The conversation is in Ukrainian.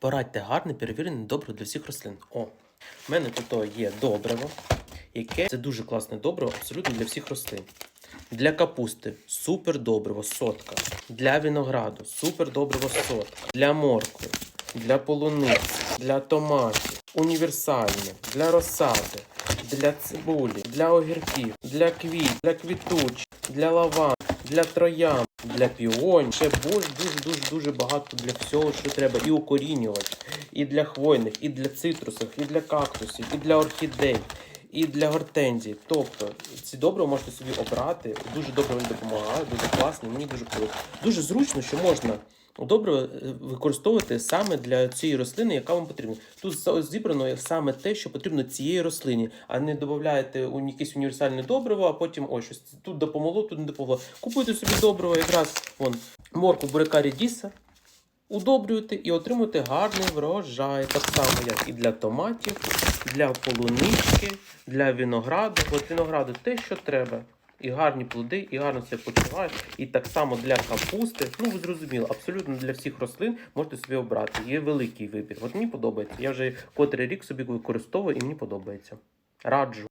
Порадьте гарне, перевірене добриво для всіх рослин. О, в мене тут є добриво, яке це дуже класне добриво абсолютно для всіх рослин. Для капусти супер добриво сотка. Для винограду супер добриво сотка. Для моркви, для полуниці, для томатів, універсальне, для розсади, для цибулі, для огірків, для квіт, для квітуч, для лаван, для троян, для піонів. Ще дуже дуже дуже дуже багато для всього, що треба. І укорінювач, і для хвойних, і для цитрусів, і для кактусів, і для орхідей. І для гортензій. Тобто ці добре можете собі обрати. Дуже добре вони допомагають, дуже класні, мені дуже подобається. Дуже зручно, що можна добре використовувати саме для цієї рослини, яка вам потрібна. Тут зібрано саме те, що потрібно цієї рослині, а не додаєте у якесь універсальне добриво, а потім ой, щось тут допомогло, тут не допомогло. Купуйте собі добриво, якраз вон морку буряка рідіса, удобрюєте і отримуєте гарний врожай. Так само, як і для томатів, для полунички, для винограду. От винограду те, що треба. І гарні плоди, і гарно себе почуває. І так само для капусти. Ну, ви зрозуміли, абсолютно для всіх рослин можете собі обрати. Є великий вибір. От мені подобається. Я вже котрий рік собі використовую і мені подобається. Раджу.